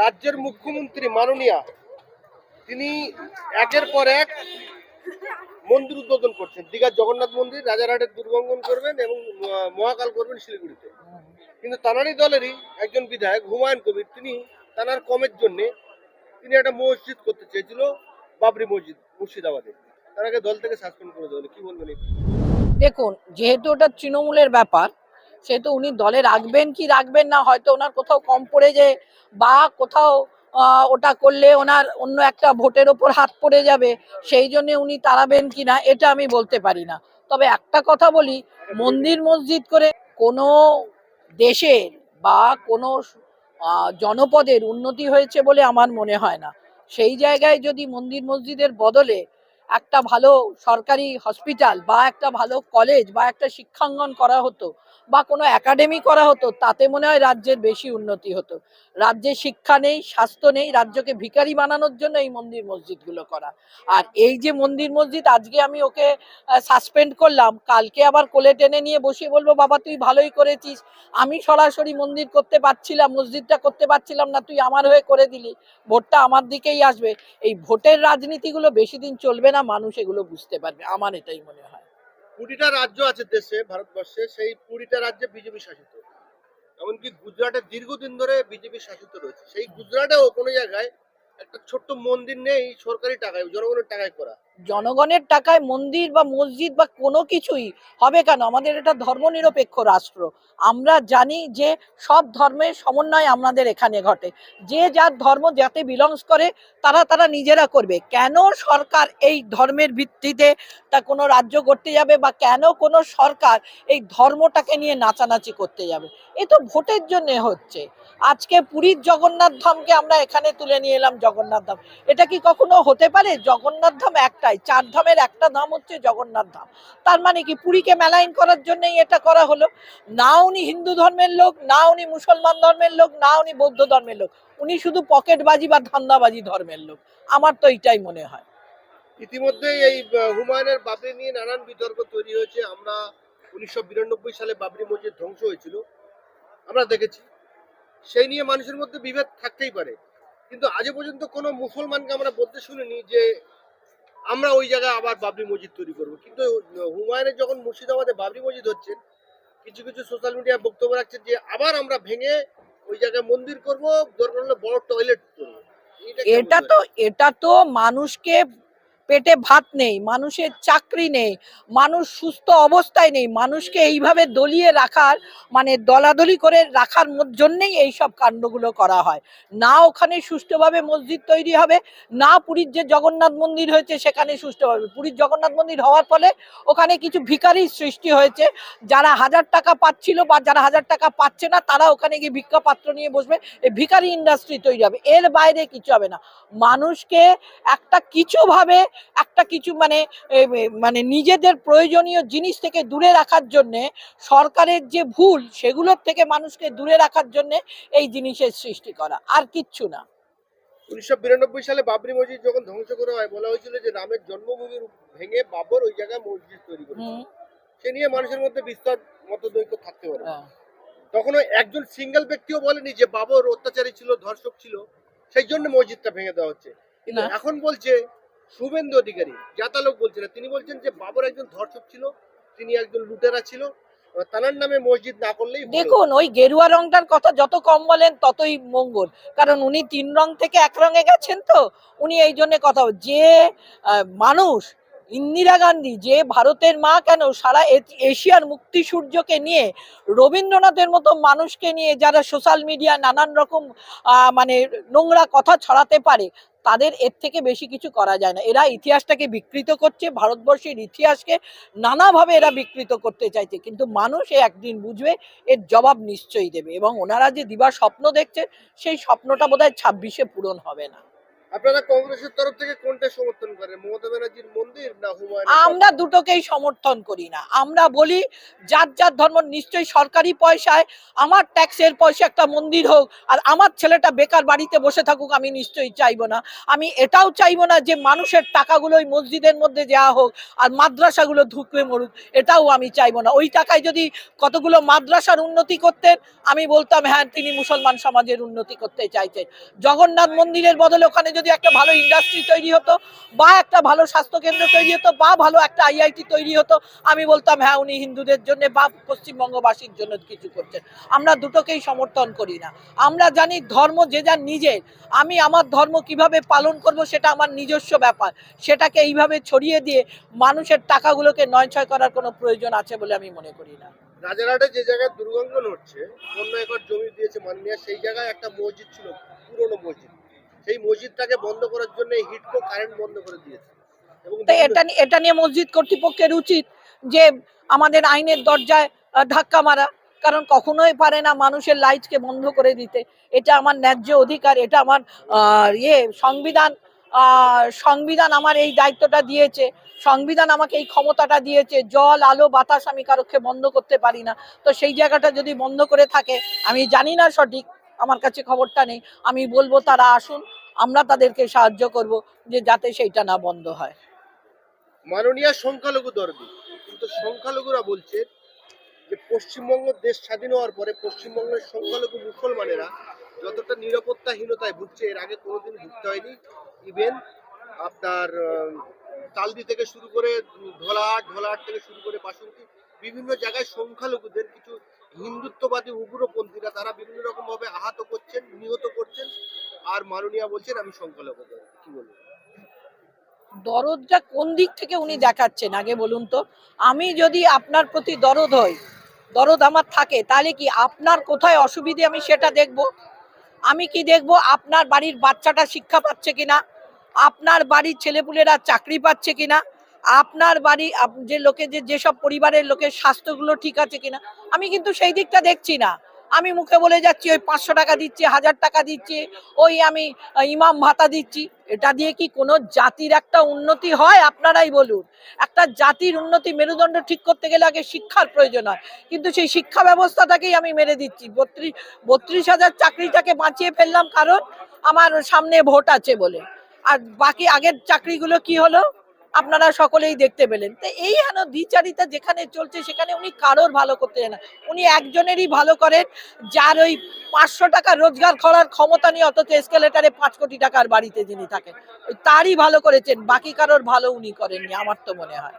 রাজ্যের মুখ্যমন্ত্রী মাননীয়া, তিনি একের পর এক মন্দির উদ্বোধন করছেন। দীঘার জগন্নাথ মন্দির, রাজারহাটের দুর্গঙ্গন করবেন এবং মহাকাল করবেন শিলিগুড়িতে। কিন্তু তানারই দলেরই একজন বিধায়ক, হুমায়ুন কবির, তিনি তানার কমের জন্য তিনি একটা মসজিদ করতে চেয়েছিল, বাবরি মসজিদ, মুর্শিদাবাদে। তারাকে দল থেকে সাসপেন্ড করে হলো। কি বলবেন দেখুন, যেহেতু ওটা তৃণমূলের ব্যাপার সেহেতু উনি দলে রাখবেন কি রাখবেন না, হয়তো ওনার কোথাও কম পড়ে যে বা কোথাও ওটা করলে ওনার অন্য একটা ভোটের ওপর হাত পড়ে যাবে, সেই জন্য উনি তাড়াবেন কি না, এটা আমি বলতে পারি না। তবে একটা কথা বলি, মন্দির মসজিদ করে কোনো দেশের বা কোনো জনপদের উন্নতি হয়েছে বলে আমার মনে হয় না। সেই জায়গায় যদি মন্দির মসজিদের বদলে একটা ভালো সরকারি হসপিটাল বা একটা ভালো কলেজ বা একটা শিক্ষাঙ্গন করা হতো বা কোনো একাডেমি করা হতো, তাতে মনে হয় রাজ্যের বেশি উন্নতি হতো। রাজ্যে শিক্ষা নেই, স্বাস্থ্য নেই, রাজ্যকে ভিখারি বানানোর জন্য এই মন্দির মসজিদগুলো করা। আর এই যে মন্দির মসজিদ, আজকে আমি ওকে সাসপেন্ড করলাম, কালকে আবার কোলে টেনে নিয়ে বসিয়ে বলব, বাবা, তুই ভালোই করেছিস। আমি সরাসরি মন্দির করতে পারছিলাম, মসজিদটা করতে পারছিলাম না, তুই আমার হয়ে করে দিলি। ভোটটা আমার দিকেই আসবে। এই ভোটের রাজনীতিগুলো বেশি দিন চলবে না। মানুষ এগুলো বুঝতে পারবে, আমার এটাই মনে হয়। কুড়িটা রাজ্য আছে দেশে, ভারতবর্ষে, সেই কুড়িটা রাজ্যে বিজেপি শাসিত। এমনকি গুজরাটে দীর্ঘদিন ধরে বিজেপি শাসিত রয়েছে। সেই গুজরাটেও কোনো জায়গায় একটা ছোট্ট মন্দির নেই, সরকারি টাকায়, জনগণের টাকায় করা। জনগণের টাকায় মন্দির বা মসজিদ বা কোনো কিছুই হবে কেন? আমাদের এটা ধর্মনিরপেক্ষ রাষ্ট্র। আমরা জানি যে সব ধর্মের সমন্বয় আমাদের এখানে ঘটে। যে যার ধর্ম যাতে বিলংস করে, তারা তারা নিজেরা করবে। কেন সরকার এই ধর্মের ভিত্তিতে তা কোনো রাজ্য করতে যাবে বা কেন কোনো সরকার এই ধর্মটাকে নিয়ে নাচানাচি করতে যাবে? এ তো ভোটের জন্য হচ্ছে। আজকে পুরীর জগন্নাথ ধামকে আমরা এখানে তুলে নিয়ে এলাম জগন্নাথ ধাম এটা কি কখনো হতে পারে? জগন্নাথ ধাম একটাই চার ধামের একটা ধাম হচ্ছে জগন্নাথ ধাম। তার মানে কি পুরীকে মেলাইন করার জন্যই এটা করা হলো। না উনি হিন্দু ধর্মের লোক, না উনি মুসলমান ধর্মের লোক, না উনি বৌদ্ধ ধর্মের লোক। উনি শুধু পকেটবাজি বা ধান্দাবাজি ধর্মের লোক। আমার তো এইটাই মনে হয়। ইতিমধ্যেই এই হুমায়ুনের বাবরি নিয়ে নানান বিতর্ক তৈরি হয়েছে। আমরা উনিশশো বিরানব্বই সালে বাবরি মসজিদ ধ্বংস হয়েছিল। আমরা দেখেছি। সেই নিয়ে মানুষের মধ্যে বিভেদ থাকতেই পারে। কিন্তু আজও পর্যন্ত কোনো মুসলমানকে আমরা বলতে শুনিনি যে আমরা ওই জায়গায় আবার বাবরি মসজিদ তৈরি করব। কিন্তু হুমায়ুনের যখন মুর্শিদাবাদে বাবরি মসজিদ হচ্ছে কিছু কিছু সোশ্যাল মিডিয়ায় বক্তব্য রাখছেন যে আবার আমরা ভেঙে ওই জায়গায় মন্দির করব দরকার হলে বড় টয়লেট করব। এটা তো এটা তো মানুষকে পেটে ভাত নেই, মানুষের চাকরি নেই, মানুষ সুস্থ অবস্থায় নেই, মানুষকে এইভাবে দলিয়ে রাখার মানে দলাদলি করে রাখার জন্যেই এই সব কাণ্ডগুলো করা হয়। না ওখানে সুষ্ঠুভাবে মসজিদ তৈরি হবে, না পুরীর যে জগন্নাথ মন্দির হয়েছে সেখানে সুষ্ঠুভাবে পুরীর জগন্নাথ মন্দির হওয়ার ফলে ওখানে কিছু ভিখারির সৃষ্টি হয়েছে, যারা হাজার টাকা পাচ্ছিল বা যারা হাজার টাকা পাচ্ছে না, তারা ওখানে গিয়ে ভিক্ষা পাত্র নিয়ে বসবে, এই ভিখারি ইন্ডাস্ট্রি তৈরি হবে। এর বাইরে কিছু হবে না। মানুষকে একটা কিছুভাবে একটা কিছু মানে মানে নিজেদের প্রয়োজনীয় জিনিস থেকে দূরে রাখার জন্যে সরকারের যে ভুল সেগুলোর থেকে মানুষকে দূরে রাখার জন্যে এই জিনিসের সৃষ্টি করা আর কিচ্ছু না। উনিশশো বিরানব্বই সালে বাবরি মসজিদ যখন ধ্বংস করা হয় বলা হয়েছিল যে রামের জন্মভূমির ভেঙে বাবর ওই জায়গায় মসজিদ তৈরি করে সে নিয়ে মানুষের মধ্যে বিস্তর মতদৈক্য থাকতে পারে। হ্যাঁ। তখনও একজন সিঙ্গেল ব্যক্তিও বলেনি যে বাবর অত্যাচারী ছিল ধর্ষক ছিল সেই জন্য মসজিদটা ভেঙে দেওয়া হচ্ছে। কিন্তু এখন বলছে শুভেন্দু অধিকারী, যাতা লোক বলছে তিনি বলছেন যে বাবর একজন ধর্ষক ছিল, তিনি একজন লুটেরা ছিল। তানার নামে মসজিদ না করলেই দেখুন, ওই গেরুয়া রংটার কথা যত কম বলেন, ততই মঙ্গল। কারণ উনি তিন রং থেকে এক রঙে গেছেন তো। উনি এই জন্য কথা যে মানুষ ইন্দিরা গান্ধী, যে ভারতের মা কেন? সারা এশিয়ার মুক্তি সূর্যকে নিয়ে রবীন্দ্রনাথের মতো মানুষকে নিয়ে যারা সোশ্যাল মিডিয়া নানান রকম মানে নোংরা কথা ছড়াতে পারে, তাদের এর থেকে বেশি কিছু করা যায় না। এরা ইতিহাসটাকে বিকৃত করছে, ভারতবর্ষের ইতিহাসকে নানাভাবে এরা বিকৃত করতে চাইছে। কিন্তু মানুষ একদিন বুঝবে, এর জবাব নিশ্চয়ই দেবে। এবং ওনারা যে দিবার স্বপ্ন দেখছে, সেই স্বপ্নটা বোধহয় ছাব্বিশে পূরণ হবে না। আপনারা কংগ্রেসের তরফ থেকে কোনটা সমর্থন করেন? মমতা ব্যানার্জির মন্দির না হুমায়ুন আমরা দুটোকেই সমর্থন করি না। আমরা বলি, যার যার ধর্ম, নিশ্চয়ই সরকারি পয়সায়, আমার ট্যাক্সের পয়সা একটা মন্দির হোক, আর আমার ছেলেটা বেকার বাড়িতে বসে থাকুক, আমি নিশ্চয়ই চাইব না। আমি এটাও চাইব না যে মানুষের টাকাগুলো ওই মসজিদের মধ্যে যাওয়া হোক, আর মাদ্রাসাগুলো ঢুকবে মরুক। এটাও আমি চাইব না। ওই টাকায় যদি কতগুলো মাদ্রাসার উন্নতি করতেন, আমি বলতাম হ্যাঁ তিনি মুসলমান সমাজের উন্নতি করতে চাইছেন জগন্নাথ মন্দিরের বদলে ওখানে যদি একটা ভালো ইন্ডাস্ট্রি তৈরি হতো, বা একটা ভালো স্বাস্থ্যকেন্দ্র তৈরি হতো, বা ভালো একটা আইআইটি তৈরি হতো, আমি বলতাম হ্যাঁ উনি হিন্দুদের জন্য বা পশ্চিমবঙ্গবাসীর জন্য কিছু করছেন। আমরা দুটোকেই সমর্থন করি না। আমরা জানি ধর্ম যে যার নিজের। আমি আমার ধর্ম কীভাবে পালন করব সেটা আমার নিজস্ব ব্যাপার। সেটাকে এইভাবে ছড়িয়ে দিয়ে মানুষের টাকাগুলোকে নয় ছয় করার কোনো প্রয়োজন আছে বলে আমি মনে করি না। রাজারহাটে যে জায়গায় দুর্গঙ্গন হচ্ছে অন্য একর জমি দিয়েছে মাননীয়, সেই জায়গায় একটা মসজিদ ছিল, পুরনো মসজিদ। সেই মসজিদটাকে বন্ধ করার জন্য হিটকো কারেন্ট বন্ধ করে দিয়েছে। এটা এটা নিয়ে মসজিদ কর্তৃপক্ষের উচিত যে আমাদের আইনের দরজায় ধাক্কা মারা। কারণ কখনোই পারে না মানুষের লাইটকে বন্ধ করে দিতে। এটা আমার ন্যায্য অধিকার, এটা আমার ইয়ে সংবিধান সংবিধান আমার এই দায়িত্বটা দিয়েছে। সংবিধান আমাকে এই ক্ষমতাটা দিয়েছে। জল, আলো, বাতাস আমি কারোকে বন্ধ করতে পারি না। তো সেই জায়গাটা যদি বন্ধ করে থাকে, আমি জানি না সঠিক, আমার কাছে খবরটা নেই। আমি বলব তারা আসুন আমরা তাদেরকে সাহায্য করব যে যাতে সেইটা না বন্ধ হয়। মাননীয় সংখ্যালঘু দর্বী কিন্তু সংখ্যালঘুরা বলছে যে পশ্চিমবঙ্গ দেশ স্বাধীন হওয়ার পরে পশ্চিমবঙ্গের সংখ্যালঘু মুসলমানেরা যতটা নিরাপত্তাহীনতায় ভুগছে, এর আগে কোনোদিন ভুগতে হয়নি। ইভেন আপনার তালদি থেকে শুরু করে ঢোলাহাট ঢোলাহাট থেকে শুরু করে বাসন্তী, বিভিন্ন জায়গায় সংখ্যালঘুদের কিছু হিন্দুত্ববাদী উগ্রপন্থীরা তারা বিভিন্ন রকম ভাবে আহত করছেন, নিহত করছেন। আর মাননীয়া বলছেন, আমি সংখ্যালঘু। কি বলব? দরদটা কোন দিক থেকে উনি দেখাচ্ছেন? আগে বলুন তো। আমি যদি আপনার প্রতি দরদ হই, দরদ আমার থাকে, তাহলে কি আপনার কোথায় অসুবিধে আমি সেটা দেখব? আমি কি দেখব আপনার বাড়ির বাচ্চাটা শিক্ষা পাচ্ছে কিনা? আপনার বাড়ির ছেলেপুলেরা চাকরি পাচ্ছে কিনা? আপনার বাড়ি যে লোকে, যে, যেসব পরিবারের লোকের স্বাস্থ্যগুলো ঠিক আছে কিনা? আমি কিন্তু সেই দিকটা দেখছি না। আমি মুখে বলে যাচ্ছি, ওই পাঁচশো টাকা দিচ্ছি, হাজার টাকা দিচ্ছি, ওই আমি ইমাম ভাতা দিচ্ছি। এটা দিয়ে কি কোনো জাতির একটা উন্নতি হয়? আপনারাই বলুন। একটা জাতির উন্নতি মেরুদণ্ড ঠিক করতে গেলে আগে শিক্ষার প্রয়োজন হয়। কিন্তু সেই শিক্ষা ব্যবস্থাটাকেই আমি মেরে দিচ্ছি। বত্রিশ বত্রিশ হাজার চাকরিটাকে বাঁচিয়ে ফেললাম কারণ আমার সামনে ভোট আছে বলে। আর বাকি আগের চাকরিগুলো কি হলো? আপনারা সকলেই দেখতে পেলেন। তো এই হেন দ্বিচারিতা যেখানে চলছে, সেখানে উনি কারোর ভালো করতে না। উনি একজনেরই ভালো করেন, যার ওই পাঁচশো টাকা রোজগার করার ক্ষমতা নিয়ে অথচ এসকেলেটারে পাঁচ কোটি টাকার বাড়িতে যিনি থাকেন তারই ভালো করেছেন, বাকি কারোর ভালো উনি করেননি, আমার তো মনে হয়।